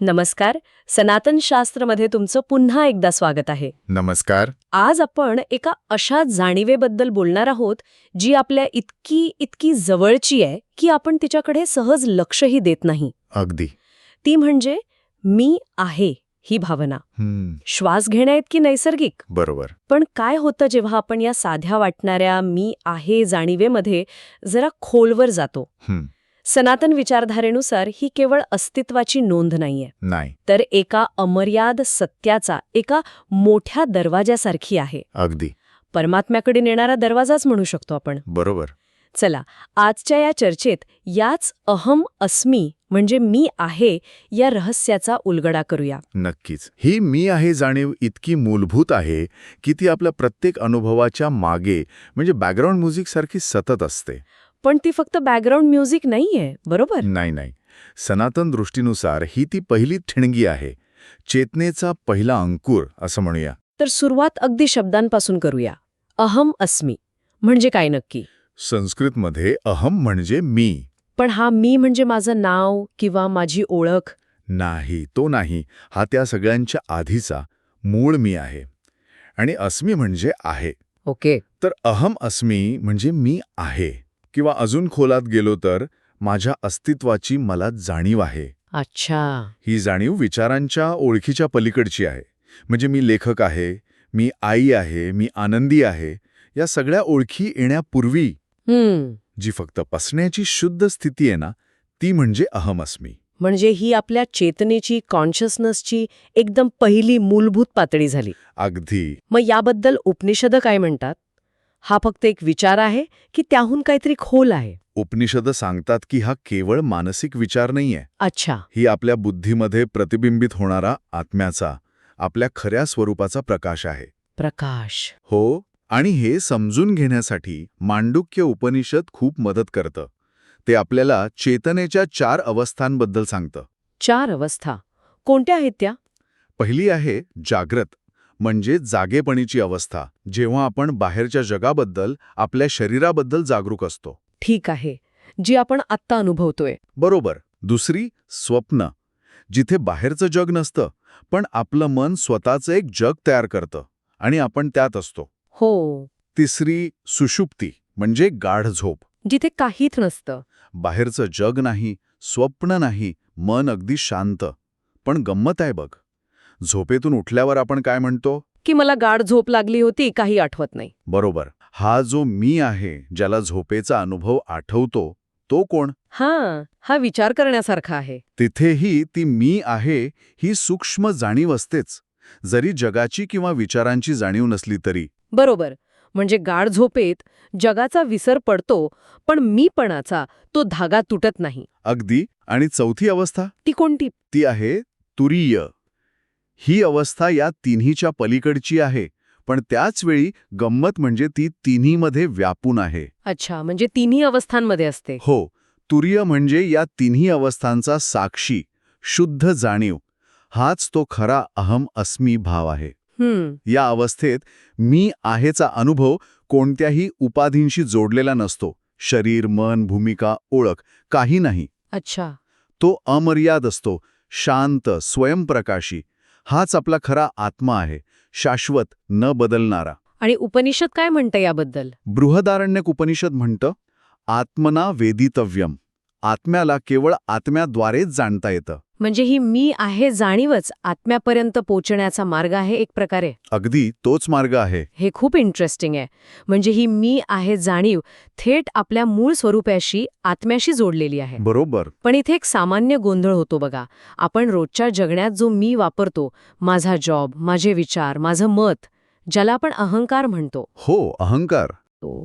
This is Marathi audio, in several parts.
नमस्कार. सनातन शास्त्रमध्ये तुमचं पुन्हा एकदा स्वागत आहे. नमस्कार. आज आपण एका अशा जाणीवेबद्दल बोलणार आहोत जी आपल्या इतकी इतकी जवळची आहे की आपण तिच्याकडे सहज लक्षही देत नाही. अगदी. ती म्हणजे मी आहे ही भावना. श्वास घेण्याइतकी नैसर्गिक. बरोबर. पण काय होतं जेव्हा आपण या साध्या वाटणाऱ्या मी आहे जाणीवेमध्ये जरा खोलवर जातो? हम्म, सनातन विचारधारेनुसार ही केवळ अस्तित्वाची नोंद नाहीये. नाही. तर एका अमर्याद सत्याचा एका मोठ्या दरवाजासारखी आहे. अगदी. परमात्म्याकडे नेणारा दरवाजाच म्हणू शकतो आपण. बरोबर. चला आजच्या या चर्चेत याच अहम अस्मी म्हणजे मी आहे या रहस्याचा उलगडा करूया. नक्कीच. ही मी आहे जाणीव इतकी मूलभूत आहे की ती आपल्या प्रत्येक अनुभवाच्या मागे म्हणजे बॅकग्राऊंड म्युझिक सारखी सतत असते. पण ती फक्त बॅकग्राऊंड म्युझिक नाहीये बरोबर? नाही नाही. सनातन दृष्टीनुसार ही ती पहिली ठिणगी आहे. चेतनेचा पहिला अंकुर असं म्हणूया. तर सुरुवात अगदी शब्दांपासून करूया. अहम अस्मी म्हणजे काय नक्की? संस्कृतमध्ये अहम म्हणजे मी. पण हा मी म्हणजे माझं नाव किंवा माझी ओळख? नाही तो नाही. हा त्या सगळ्यांच्या आधीचा मूळ मी आहे. आणि अस्मी म्हणजे आहे. ओके. तर अहम अस्मी म्हणजे मी आहे. किंवा अजून खोलात गेलो तर माझ्या अस्तित्वाची मला जाणीव आहे. अच्छा. ही जाणीव विचारांच्या ओळखीच्या पलीकडची आहे. म्हणजे मी लेखक आहे मी आई आहे मी आनंदी आहे या सगळ्या ओळखी येण्यापूर्वी जी फक्त पसण्याची शुद्ध स्थिती आहे ना ती म्हणजे अहम अस्मी. म्हणजे ही आपल्या चेतनेची कॉन्शियसनेसची एकदम पहिली मूलभूत पातळी झाली. अगदी. मग याबद्दल उपनिषद काय म्हणतात? हा फक्त एक विचार आहे की त्याहून काहीतरी खोल आहे. उपनिषद सांगतात की हा केवळ मानसिक विचार नाहीये. अच्छा. ही आपल्या बुद्धीमध्ये प्रतिबिंबित होणारा आत्म्याचा आपल्या खऱ्या स्वरूपाचा प्रकाश आहे. प्रकाश. हो आणि हे समजून घेण्यासाठी मांडुक्य उपनिषद खूप मदत करतं. ते आपल्याला चेतनेच्या चार अवस्थांबद्दल सांगतं. चार अवस्था. कोणत्या आहेत त्या? पहिली आहे जाग्रत. म्हणजे जागेपणीची अवस्था जेव्हा आपण बाहेरच्या जगाबद्दल आपल्या शरीराबद्दल जागरूक असतो. ठीक आहे. जी आपण आत्ता अनुभवतोय. बरोबर. दुसरी स्वप्न. जिथे बाहेरचं जग नसतं पण आपलं मन स्वतःचं एक जग तयार करतं आणि आपण त्यात असतो. हो. तिसरी सुषुप्ती म्हणजे गाढ झोप. जिथे काहीच नसतं. बाहेरचं जग नाही स्वप्न नाही मन अगदी शांत. पण गंमत आहे बघ. झोपेतून उठल्यावर आपण काय म्हणतो? की मला गाढ झोप लागली होती काही आठवत नाही. बरोबर. हा जो मी आहे ज्याला झोपेचा अनुभव आठवतो तो कोण? हां हा विचार करण्यासारखा आहे. तिथेही ती मी आहे ही सूक्ष्म जाणीव असतेच. जरी जगाची किंवा विचारांची जाणीव नसली तरी. बरोबर. म्हणजे गाढ झोपेत जगाचा विसर पडतो पण मीपणाचा तो धागा तुटत नाही. अगदी. आणि चौथी अवस्था? ती कोणती? ती आहे तुरीय. ही अवस्था या तिन्हीच्या पलीकडची आहे पण त्याच वेळी गंमत म्हणजे ती तिन्हीमध्ये व्यापून आहे. अच्छा म्हणजे तिन्ही अवस्थांमध्ये असते. हो तुरीय म्हणजे या तिन्ही अवस्थांचा साक्षी शुद्ध जाणीव. हाच तो खरा अहम अस्मी भाव आहे. हम्म. या अवस्थेत मी आहेचा अनुभव कोणत्याही उपाधींशी जोडलेला नसतो. शरीर मन भूमिका ओळख काही नाही. अच्छा. तो अमर्याद असतो शांत स्वयंप्रकाशी. हाच आपला खरा आत्मा आहे शाश्वत न बदलणारा. आणि उपनिषद काय म्हणतं याबद्दल? बृहदारण्यक उपनिषद म्हणतं आत्मना वेदितव्यम. आत्म्याला केवळ आत्म्याद्वारेच जाणता येतं. म्हणजे ही मी आहे जाणीवच आत्म्यापर्यंत पोचण्याचा मार्ग आहे एक प्रकारे. अगदी तोच मार्ग आहे. हे खूप इंटरेस्टिंग आहे. म्हणजे ही मी आहे जाणीव थेट आपल्या मूळ स्वरूपाशी आत्म्याशी जोडलेली आहे. बरोबर. पण इथे एक सामान्य गोंधळ होतो बघा. आपण रोजच्या जगण्यात जो मी वापरतो माझा जॉब माझे विचार माझं मत ज्याला आपण अहंकार म्हणतो. हो अहंकार. तो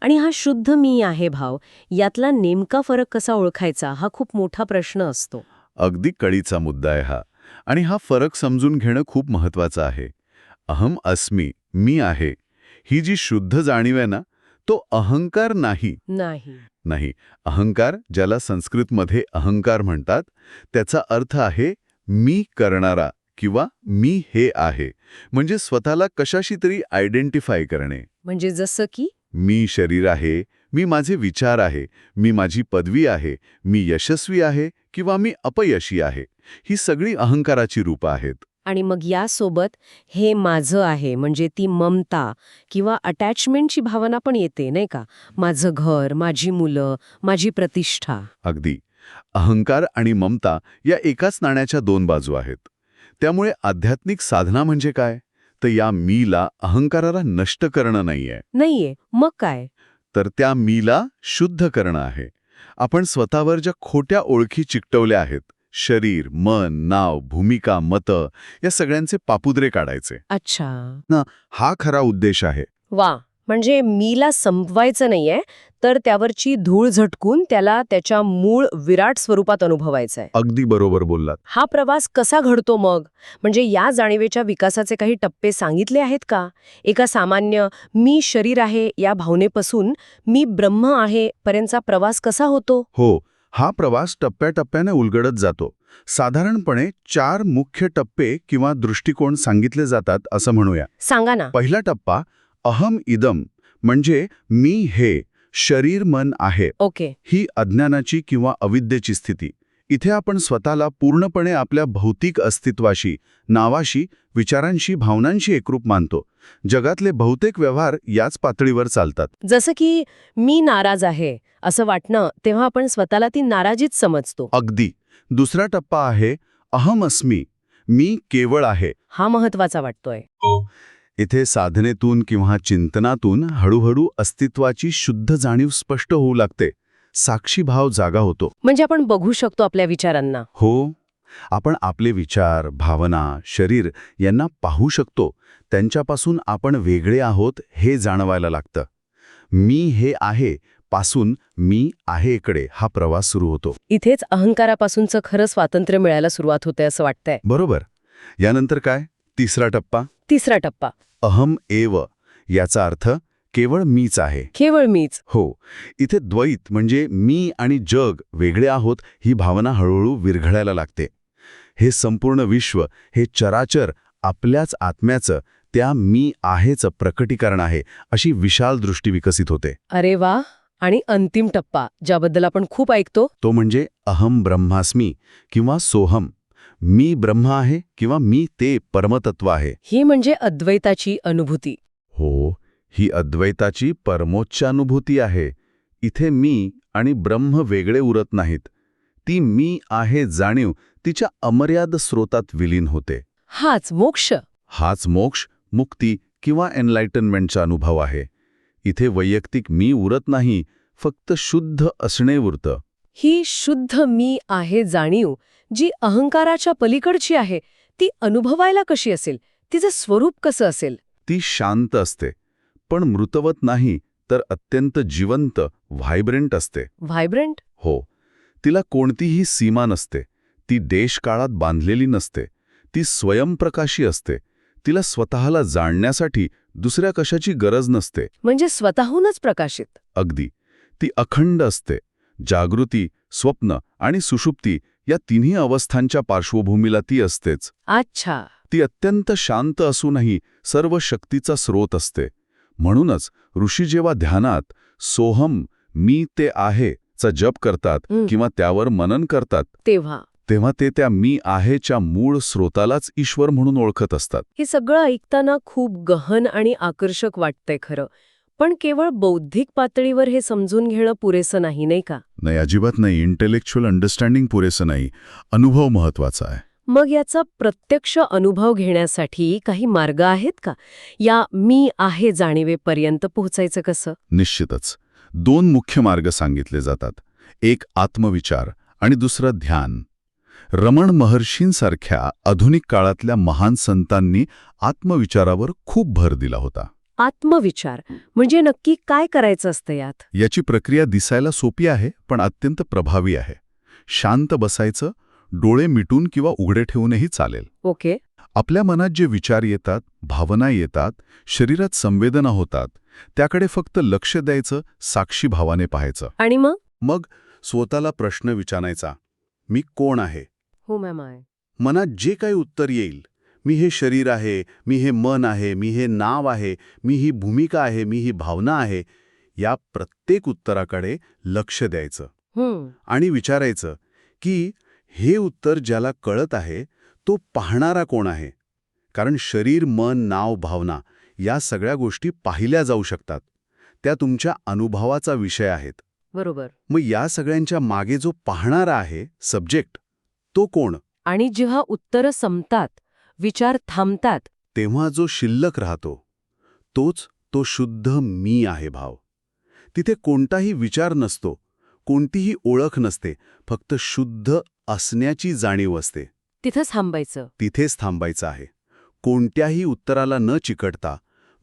आणि हा शुद्ध मी आहे भाव यातला नेमका फरक कसा ओळखायचा हा खूप मोठा प्रश्न असतो. अगदी कळीचा मुद्दा आहे हा. आणि हा फरक समजून घेणं खूप महत्वाचं आहे. अहम अस्मी मी आहे ही जी शुद्ध जाणीव आहे ना तो अहंकार नाही. नाही. नाही अहंकार ज्याला संस्कृतमध्ये अहंकार म्हणतात त्याचा अर्थ आहे मी करणारा किंवा मी हे आहे. म्हणजे स्वतःला कशाशी तरी आयडेंटिफाय करणे. म्हणजे जसं की? मी शरीर आहे मी माझे विचार आहे मी माझी पदवी आहे मी यशस्वी आहे किंवा मी अपयशी आहे ही सगळी अहंकाराची रूपं आहेत. आणि मग यासोबत हे माझं आहे म्हणजे ती ममता किंवा अटॅचमेंटची भावना पण येते नाही का? माझं घर माझी मुलं माझी प्रतिष्ठा. अगदी. अहंकार आणि ममता या एकाच नाण्याच्या दोन बाजू आहेत. त्यामुळे आध्यात्मिक साधना म्हणजे काय? तर या मीला अहंकाराला नष्ट करणं नाहीये. नाहीये. मग काय? तर त्या मीला शुद्ध करणं आहे. आपण स्वतःवर ज्या खोट्या ओळखी चिकटवल्या आहेत शरीर मन नाव भूमिका मतं या सगळ्यांचे पापुद्रे काढायचे. अच्छा. हा खरा उद्देश आहे. वा. म्हणजे मीला संपवायचं नाहीये तर त्यावरची धूळ झटकून त्याला त्याच्या मूळ विराट स्वरूपात अनुभवायचं आहे अगदी बरोबर बोललात. हा प्रवास कसा घडतो मग? म्हणजे या जाणीवेच्या विकासाचे काही टप्पे सांगितले आहेत का? एका सामान्य मी शरीर आहे या भावनेपासून मी ब्रह्म आहे पर्यंतचा प्रवास कसा होतो? हो हा प्रवास टप्प्याटप्प्याने उलगडत जातो. साधारणपणे चार मुख्य टप्पे किंवा दृष्टिकोन सांगितले जातात असं म्हणूया. सांगा ना. पहिला टप्पा अहम इदम म्हणजे मी हे शरीर मन आहे. ओके. ही अज्ञानाची किंवा अविद्येची स्थिती. इथे आपण स्वतःला पूर्णपणे आपल्या भौतिक अस्तित्वाशी नावाशी विचारांशी भावनांशी एकरूप मानतो. जगातले बहुतेक व्यवहार याच पातळीवर चालतात. जसं की मी नाराज आहे असं वाटणं तेव्हा आपण स्वतःला ती नाराजीच समजतो. अगदी. दुसरा टप्पा आहे अहम अस्मी. मी केवळ आहे. हा महत्त्वाचा वाटतोय. इथे साधनेतून किंवा चिंतनातून हळूहळू अस्तित्वाची शुद्ध जाणीव स्पष्ट होऊ लागते. साक्षी भाव जागा होतो. म्हणजे आपण बघू शकतो आपल्या विचारांना. हो. आपण आपले विचार भावना शरीर यांना पाहू शकतो. त्यांच्यापासून आपण वेगळे आहोत हे जाणवायला लागतं. मी हे आहे पासून मी आहे इकडे हा प्रवास सुरू होतो. इथेच अहंकारापासूनचं खरं स्वातंत्र्य मिळायला सुरुवात होते असं वाटतंय. बरोबर. यानंतर काय? तिसरा टप्पा? तिसरा टप्पा. अहम एव याचा अर्थ केवळ मीच आहे. केवळ मीच. हो इथे द्वैत म्हणजे मी आणि जग वेगळे आहोत ही भावना हळूहळू विरघळायला लागते. हे संपूर्ण विश्व हे चराचर आपल्याच आत्म्याचं त्या मी आहेचं प्रकटीकरण आहे अशी विशाल दृष्टी विकसित होते. अरे वा! आणि अंतिम टप्पा ज्याबद्दल आपण खूप ऐकतो. तो म्हणजे अहम ब्रह्मास्मी किंवा सोहम. मी ब्रह्म आहे किंवा मी ते परमतत्व आहे. ही म्हणजे अद्वैताची अनुभूती. हो ही अद्वैताची परमोच्च अनुभूती आहे. इथे मी आणि ब्रह्म वेगळे उरत नाहीत. ती मी आहे जाणीव तिच्या अमर्याद स्रोतात विलीन होते. हाच मोक्ष. हाच मोक्ष मुक्ती किंवा एनलायटनमेंटचा अनुभव आहे. इथे वैयक्तिक मी उरत नाही फक्त शुद्ध असणे उरतं. ही शुद्ध मी आहे जाणीव जी अहंकाराच्या पलीकडची आहे ती अनुभवायला कशी असेल? तिचं स्वरूप कसं असेल? ती शांत असते पण मृतवत नाही तर अत्यंत जिवंत व्हायब्रंट असते. व्हायब्रंट? हो तिला कोणतीही सीमा नसते ती देशकाळात बांधलेली नसते ती स्वयंप्रकाशी असते तिला स्वतःला जाणण्यासाठी दुसऱ्या कशाची गरज नसते. म्हणजे स्वतःहूनच प्रकाशित. अगदी ती अखंड असते. जागृती स्वप्न आणि सुषुप्ती या तिन्ही अवस्थांच्या पार्श्वभूमीला ती असतेच. अच्छा. ती अत्यंत शांत असूनही सर्व शक्तीचा स्रोत असते. म्हणूनच ऋषी जेव्हा ध्यानात सोहम मी ते आहे चा जप करतात. किंवा त्यावर मनन करतात तेव्हा. तेव्हा ते त्या मी आहेच्या मूळ स्रोतालाच ईश्वर म्हणून ओळखत असतात. हे सगळं ऐकताना खूप गहन आणि आकर्षक वाटतंय खरं. पण केवळ बौद्धिक पातळीवर हे समजून घेणं पुरेसं नाही नाही का? नाही अजिबात नाही. इंटेलेक्च्युअल अंडरस्टँडिंग पुरेसं नाही. अनुभव महत्त्वाचा आहे. मग याचा प्रत्यक्ष अनुभव घेण्यासाठी काही मार्ग आहेत का? या मी आहे जाणीवेपर्यंत पोहोचायचं कसं? निश्चितच. दोन मुख्य मार्ग सांगितले जातात. एक आत्मविचार आणि दुसरं ध्यान. रमण महर्षींसारख्या आधुनिक काळातल्या महान संतांनी आत्मविचारावर खूप भर दिला होता. आत्मविचार. म्हणजे नक्की काय करायचं असतं यात? याची प्रक्रिया दिसायला सोपी आहे पण अत्यंत प्रभावी आहे. शांत बसायचं डोळे मिटून किंवा उघडे ठेवूनही चालेल. ओके. आपल्या मनात जे विचार येतात भावना येतात शरीरात संवेदना होतात त्याकडे फक्त लक्ष द्यायचं साक्षी भावाने पाहायचं. आणि मग? मग स्वतःला प्रश्न विचारायचा मी कोण आहे? हो मॅम आहे मनात जे काही उत्तर येईल मी हे शरीर आहे मी हे मन आहे मी हे नाव आहे मी ही भूमिका आहे मी ही भावना आहे या प्रत्येक उत्तराकडे लक्ष द्यायचं. हम्म आणि विचारायचं की हे उत्तर ज्याला कळत आहे तो पाहणारा कोण आहे? कारण शरीर मन नाव भावना या सगळ्या गोष्टी पाहिल्या जाऊ शकतात. त्या तुमच्या अनुभवाचा विषय आहेत. बरोबर. मग या सगळ्यांच्या मागे जो पाहणारा आहे सब्जेक्ट तो कोण? आणि जेव्हा उत्तरं संपतात विचार थांबतात. तेव्हा जो शिल्लक राहतो तोच तो शुद्ध मी आहे भाव. तिथे कोणताही विचार नसतो कोणतीही ओळख नसते फक्त शुद्ध असण्याची जाणीव असते. तिथंच थांबायचं. तिथेच थांबायचं आहे. कोणत्याही उत्तराला न चिकटता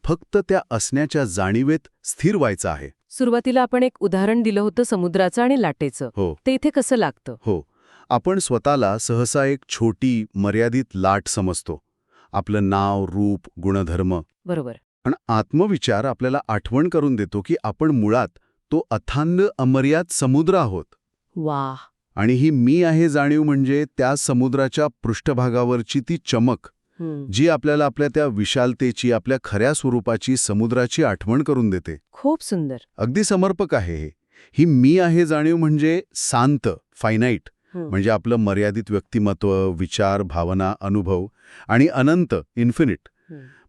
फक्त त्या असण्याच्या जाणीवेत स्थिर व्हायचं आहे. सुरुवातीला आपण एक उदाहरण दिलं होतं समुद्राचं आणि लाटेचं. हो. ते इथे कसं लागतं? हो. आपण स्वतःला सहसा एक छोटी मर्यादित लाट समजतो. आपलं नाव रूप गुणधर्म. बरोबर. पण आत्मविचार आपल्याला आठवण करून देतो की आपण मुळात तो अथांग अमर्याद समुद्र आहोत. वा आणि ही मी आहे जाणीव म्हणजे त्या समुद्राच्या पृष्ठभागावरची ती चमक. जी आपल्याला आपल्या त्या विशालतेची आपल्या खऱ्या स्वरूपाची समुद्राची आठवण करून देते. खूप सुंदर. अगदी समर्पक आहे हे. ही मी आहे जाणीव म्हणजे शांत फायनाईट. म्हणजे आपलं मर्यादित व्यक्तिमत्व विचार भावना अनुभव आणि अनंत इन्फिनिट.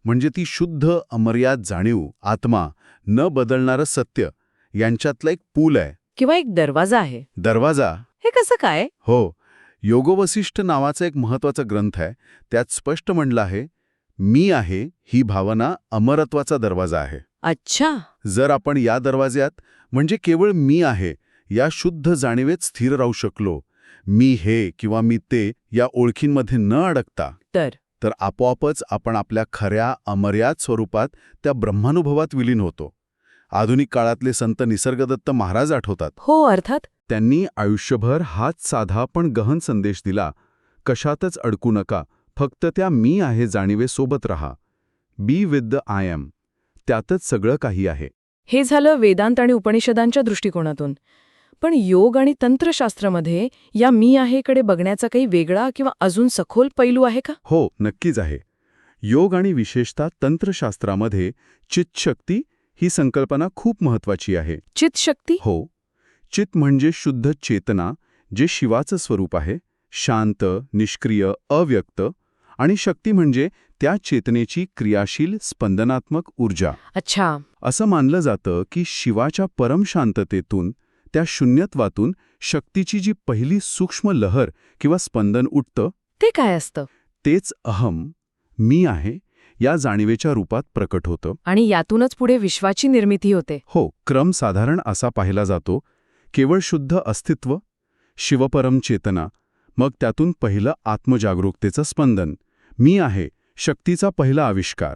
म्हणजे ती शुद्ध अमर्याद जाणीव आत्मा न बदलणारं सत्य यांच्यातला एक पूल आहे. किंवा एक दरवाजा आहे. दरवाजा? हे कसं काय? हो. योगवसिष्ठ नावाचा एक महत्त्वाचा ग्रंथ आहे. त्यात स्पष्ट म्हणलं आहे मी आहे ही भावना अमरत्वाचा दरवाजा आहे. अच्छा. जर आपण या दरवाज्यात म्हणजे केवळ मी आहे या शुद्ध जाणीवेत स्थिर राहू शकलो मी हे किंवा मी ते या ओळखींमध्ये न अडकता तर? तर आपोआपच आपण आपल्या खऱ्या अमर्याद स्वरूपात त्या ब्रह्मानुभवात विलीन होतो. आधुनिक काळातले संत निसर्गदत्त महाराज आठवतात. हो अर्थात? त्यांनी आयुष्यभर हाच साधा पण गहन संदेश दिला कशातच अडकू नका फक्त त्या मी आहे जाणीवे सोबत रहा. Be with the I M. त्यातच सगळं काही आहे. हे झालं वेदांत आणि उपनिषदांच्या दृष्टिकोनातून. पण योग आणि तंत्रशास्त्रामध्ये या मी आहेकडे बघण्याचा काही वेगळा किंवा अजून सखोल पैलू आहे का? हो नक्कीच आहे. योग आणि विशेषतः तंत्रशास्त्रामध्ये चितशक्ती ही संकल्पना खूप महत्वाची आहे. चितशक्ती हो. चित म्हणजे शुद्ध चेतना जे शिवाचं स्वरूप आहे शांत निष्क्रिय अव्यक्त आणि शक्ती म्हणजे त्या चेतनेची क्रियाशील स्पंदनात्मक ऊर्जा. अच्छा. असं मानलं जातं की शिवाच्या परमशांततेतून त्या शून्यत्वातून शक्तीची जी पहिली सूक्ष्म लहर किंवा स्पंदन उठतं ते काय असतं? तेच अहम मी आहे या जाणीवेच्या रूपात प्रकट होतं. आणि यातूनच पुढे विश्वाची निर्मिती होते. हो क्रम साधारण असा पाहिला जातो. केवळ शुद्ध अस्तित्व शिवपरम चेतना मग त्यातून पहिलं आत्मजागरूकतेचं स्पंदन. मी आहे शक्तीचा पहिला आविष्कार.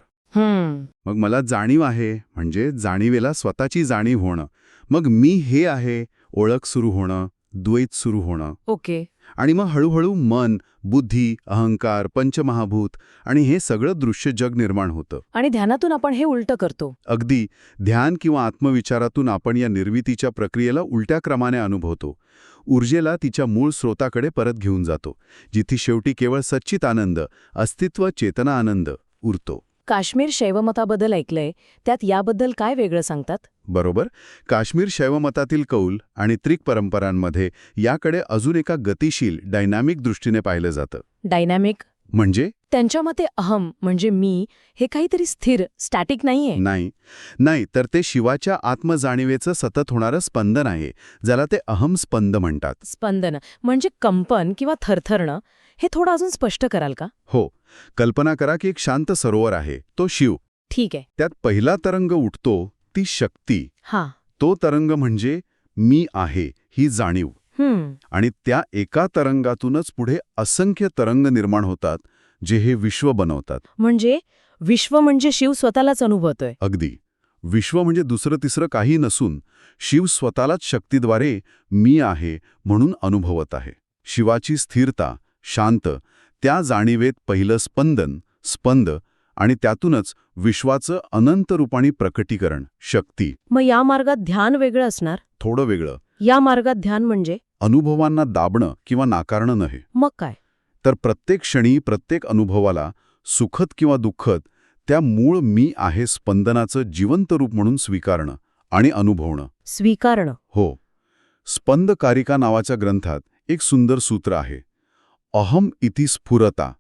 मग मला जाणीव आहे म्हणजे जाणीवेला स्वतःची जाणीव होणं. मग मी हे आहे ओळख सुरू होणं द्वैत सुरू होणं. ओके. आणि मग हळूहळू मन बुद्धी अहंकार पंचमहाभूत आणि हे सगळं दृश्य जग निर्माण होतं. आणि ध्यानातून आपण हे उलटं करतो. अगदी. ध्यान किंवा आत्मविचारातून आपण या निर्मितीच्या प्रक्रियेला उलट्या क्रमाने अनुभवतो. ऊर्जेला तिच्या मूळ स्रोताकडे परत घेऊन जातो जिथे शेवटी केवळ सच्चित आनंद अस्तित्व चेतना आनंद उरतो. काश्मीर शैवमताबद्दल ऐकलंय त्यात याबद्दल काय वेगळं सांगतात? बरोबर. काश्मीर शैवमतातील कौल आणि त्रिक परंपरांमध्ये याकडे अजून एका गतिशील डायनामिक दृष्टीने पाहिलं जातं. डायनॅमिक? म्हणजे? त्यांच्या मते अहम म्हणजे मी हे काहीतरी स्थिर स्टॅटिक नाहीये. नाही. नाही तर ते शिवाच्या आत्मजाणीवेचं सतत होणारं स्पंदन आहे ज्याला ते अहम स्पंद म्हणतात. स्पंदन म्हणजे कंपन किंवा थरथरणं हे थोडं अजून स्पष्ट कराल का? हो. कल्पना करा की एक शांत सरोवर आहे तो शिव. ठीक आहे. त्यात पहिला तरंग उठतो ती शक्ती. हां. तो तरंग म्हणजे मी आहे ही जाणीव. आणि त्या एका तरंगातूनच पुढे असंख्य तरंग निर्माण होतात जे हे विश्व बनवतात. म्हणजे विश्व म्हणजे शिव स्वतःलाच अनुभवतोय. अगदी. विश्व म्हणजे दुसरं तिसरं काही नसून शिव स्वतःलाच शक्तीद्वारे मी आहे म्हणून अनुभवत आहे. शिवाची स्थिरता शांत त्या जाणीवेत पहिलं स्पंदन स्पंद आणि त्यातूनच विश्वाचं अनंत रूपाणी प्रकटीकरण शक्ती. मग या मार्गात ध्यान वेगळं असणार? थोडं वेगळं. या मार्गात ध्यान म्हणजे? अनुभवांना दाबणं किंवा नाकारणं नव्हे. मग काय? तर प्रत्येक क्षणी प्रत्येक अनुभवाला सुखद किंवा दुःखद त्या मूळ मी आहे स्पंदनाचं जिवंत रूप म्हणून स्वीकारणं आणि अनुभवणं. स्वीकारणं. हो. स्पंद कारिका नावाच्या ग्रंथात एक सुंदर सूत्र आहे. अहम इति स्फुरता.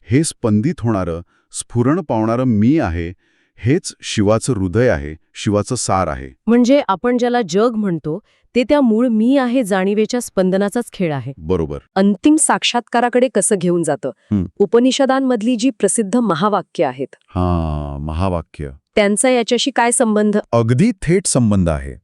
हे स्पंदित होणारं स्फुरण पावणारं मी आहे हेच शिवाचं हृदय आहे शिवाचं सार आहे. म्हणजे आपण ज्याला जग म्हणतो ते त्या मूळ मी आहे जाणीवेच्या स्पंदनाचाच खेळ आहे. बरोबर. अंतिम साक्षात्काराकडे कसं घेऊन जातं. उपनिषदांमधली जी प्रसिद्ध महावाक्य आहेत. हा महावाक्य. त्यांचा याच्याशी काय संबंध? अगदी थेट संबंध आहे.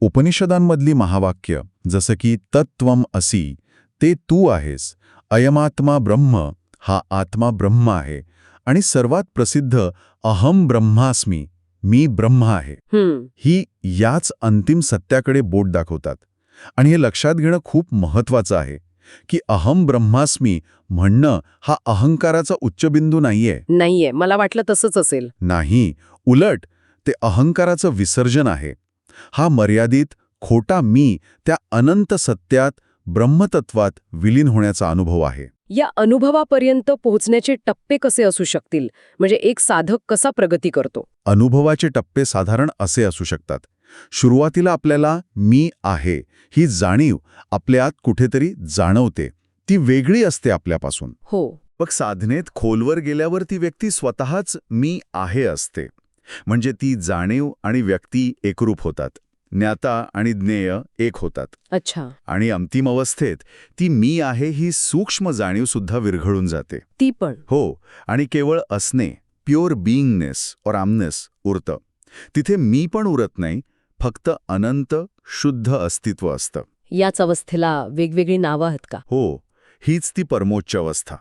उपनिषदांमधली महावाक्य जसं की तत्वम असी ते तू आहेस अयमात्मा ब्रह्म हा आत्मा ब्रह्म आहे आणि सर्वात प्रसिद्ध अहम ब्रह्मास्मी मी ब्रह्म आहे. ही याच अंतिम सत्याकडे बोट दाखवतात. आणि हे लक्षात घेणं खूप महत्वाचं आहे की अहम ब्रह्मास्मी म्हणणं हा अहंकाराचा उच्चबिंदू नाहीये. नाहीये. मला वाटलं तसंच असेल. नाही उलट ते अहंकाराचं विसर्जन आहे. हा मर्यादित खोटा मी त्या अनंत सत्यात ब्रह्मतत्वात विलीन होण्याचा अनुभव आहे. या अनुभवापर्यंत पोहोचण्याचे टप्पे कसे असू शकतील? म्हणजे एक साधक कसा प्रगती करतो? अनुभवाचे टप्पे साधारण असे असू शकतात. सुरुवातीला आपल्याला मी आहे ही जाणीव आपल्यात कुठेतरी जाणवते. ती वेगळी असते आपल्यापासून. हो. मग साधनेत खोलवर गेल्यावर ती व्यक्ती स्वतःच मी आहे असते. म्हणजे ती जाणीव आणि व्यक्ती एकरूप होतात. ज्ञाता आणि ज्ञेय एक होतात. अच्छा. आणि अंतिम अवस्थेत ती मी आहे ही सूक्ष्म जाणीव सुद्धा विरघळून जाते. ती पण. हो आणि केवळ असणे प्युअर बिईंगनेस और आमनेस उरतं. तिथे मी पण उरत नाही फक्त अनंत शुद्ध अस्तित्व असतं. याच अवस्थेला वेगवेगळी नावं आहेत का? हो हीच ती परमोच्च अवस्था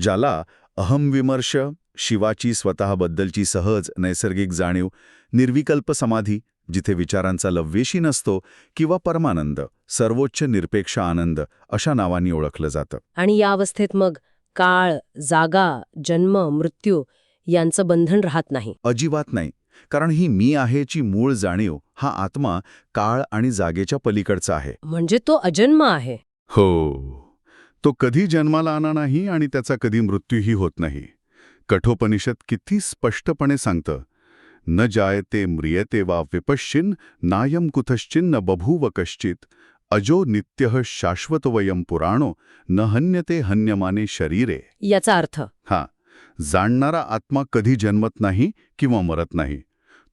ज्याला अहमविमर्श शिवाची स्वतःबद्दलची सहज नैसर्गिक जाणीव निर्विकल्प समाधी जिथे विचारांचा लव्वेशी नसतो किंवा परमानंद सर्वोच्च निरपेक्ष आनंद अशा नावांनी ओळखलं जातं. आणि या अवस्थेत मग काळ जागा जन्म मृत्यू यांचं बंधन राहत नाही. अजिबात नाही. कारण ही मी आहेची मूळ जाणीव हा आत्मा काळ आणि जागेच्या पलीकडचा आहे. म्हणजे तो अजन्म आहे. हो. तो कधी जन्माला आला नाही आणि त्याचा कधी मृत्यूही होत नाही. कठोपनिषद किती स्पष्टपणे सांगतं न जायते म्रियते वा विपश्चिन नायम कुतश्चिन्न बभूव कश्चित। अजो नित्य शाश्वतवयम पुराणो न हन्यते हन्यमाने शरीरे। याचा अर्थ? हा जाणणारा आत्मा कधी जन्मत नाही किंवा मरत नाही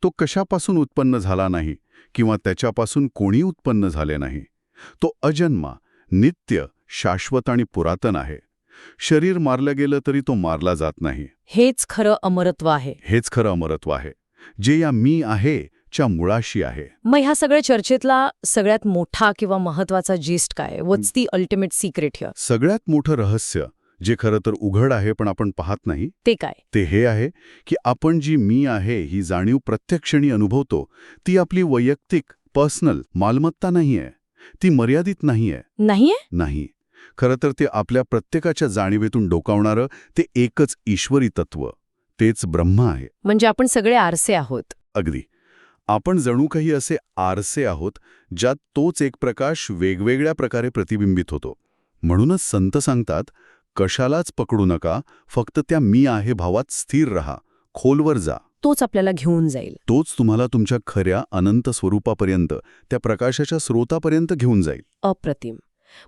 तो कशापासून उत्पन्न झाला नाही किंवा त्याच्यापासून कोणी उत्पन्न झाले नाही? तो अजन्मा नित्य शाश्वत आणि पुरातन आहे. शरीर मारलं गेलं तरी तो मारला जात नाही. हेच खरं अमरत्व आहे. हेच खरं अमरत्व आहे. जे या मी आहे च्या मुळाशी आहे. मग ह्या सगळ्या चर्चेतला सगळ्यात मोठा किंवा महत्त्वाचा जिस्ट काय what's the ultimate secret here सगळ्यात मोठं रहस्य जे खरं तर उघड आहे पण आपण पाहत नाही ते काय? ते हे आहे की आपण जी मी आहे ही जाणीव प्रत्यक्षणी अनुभवतो ती आपली वैयक्तिक पर्सनल मालमत्ता नाहीये. ती मर्यादित नाहीये. नाहीये? नाही. खरं तर ते आपल्या प्रत्येकाच्या जाणीवेतून डोकावणारं ते एकच ईश्वरी तत्व. तेच ब्रह्म आहे. म्हणजे आपण सगळे आरसे आहोत. अगदी. आपण जणू काही असे आरसे आहोत ज्यात तोच एक प्रकाश वेगवेगळ्या प्रकारे प्रतिबिंबित होतो. म्हणूनच संत सांगतात कशालाच पकडू नका फक्त त्या मी आहे भावात स्थिर रहा खोलवर जा. तोच आपल्याला घेऊन जाईल. तोच तुम्हाला तुमच्या खऱ्या अनंत स्वरूपापर्यंत त्या प्रकाशाच्या स्रोतापर्यंत घेऊन जाईल. अप्रतिम.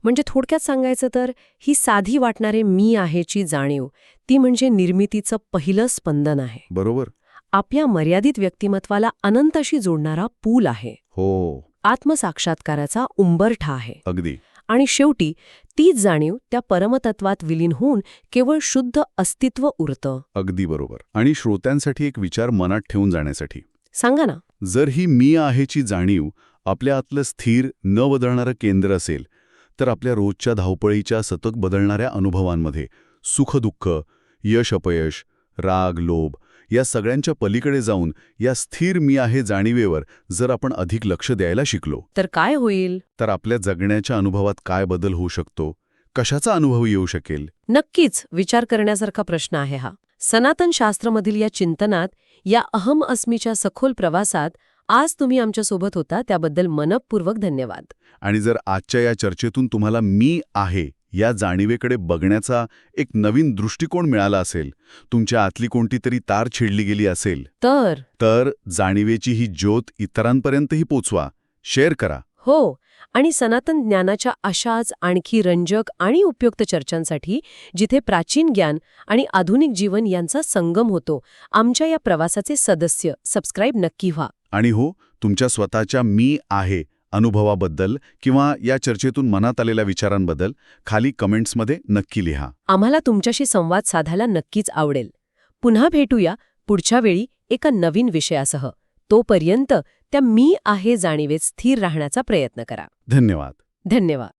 म्हणजे थोडक्यात सांगायचं तर ही साधी वाटणारे मी आहेची जाणीव ती म्हणजे निर्मितीचं पहिलं स्पंदन आहे. बरोबर. आपल्या मर्यादित व्यक्तिमत्वाला अनंताशी जोडणारा पूल आहे. हो. आत्मसाक्षात्काराचा उंबरठा आहे. अगदी. आणि शेवटी तीच जाणीव त्या परमतत्वात विलीन होऊन केवळ शुद्ध अस्तित्व उरतं. अगदी बरोबर. आणि श्रोत्यांसाठी एक विचार मनात ठेवून जाण्यासाठी. सांगा ना. जर ही मी आहेची जाणीव आपल्या आतलं स्थिर न बदलणारं केंद्र असेल तर आपल्या रोजच्या धावपळीच्या सतत बदलणाऱ्या अनुभवांमध्ये सुखदुःख यश अपयश राग लोभ या सगळ्यांच्या पलीकडे जाऊन या स्थिर मी आहे जाणीवेवर जर आपण अधिक लक्ष द्यायला शिकलो. तर काय होईल? तर आपल्या जगण्याच्या अनुभवात काय बदल होऊ शकतो? कशाचा अनुभव येऊ शकेल? नक्कीच विचार करण्यासारखा प्रश्न आहे हा. सनातन शास्त्रमधील या चिंतनात या अहम अस्मीच्या सखोल प्रवासात आज तुम्ही आमच्यासोबत होता त्याबद्दल मनपूर्वक धन्यवाद. आणि जर आजच्या या चर्चेतून तुम्हाला मी आहे या जाणीवेकडे बघण्याचा एक नवीन दृष्टिकोन मिळाला असेल तुमच्या आतली कोणती तरी तार छेडली गेली असेल तर? तर जाणीवेची ही ज्योत इतरांपर्यंतही पोचवा शेअर करा. हो आणि सनातन ज्ञानाच्या अशाच आणखी रंजक आणि उपयुक्त चर्चांसाठी जिथे प्राचीन ज्ञान आणि आधुनिक जीवन यांचा संगम होतो आमच्या या प्रवासाचे सदस्य सबस्क्राईब नक्की व्हा. आणि हो तुमच्या स्वतःच्या मी आहे अनुभवाबद्दल किंवा या चर्चेतून मनात आलेल्या विचारांबद्दल खाली कमेंट्समध्ये नक्की लिहा. आम्हाला तुमच्याशी संवाद साधायला नक्कीच आवडेल. पुन्हा भेटूया पुढच्या वेळी एका नवीन विषयासह. तोपर्यंत त्या मी आहे जाणीवेत स्थिर राहण्याचा प्रयत्न करा. धन्यवाद. धन्यवाद.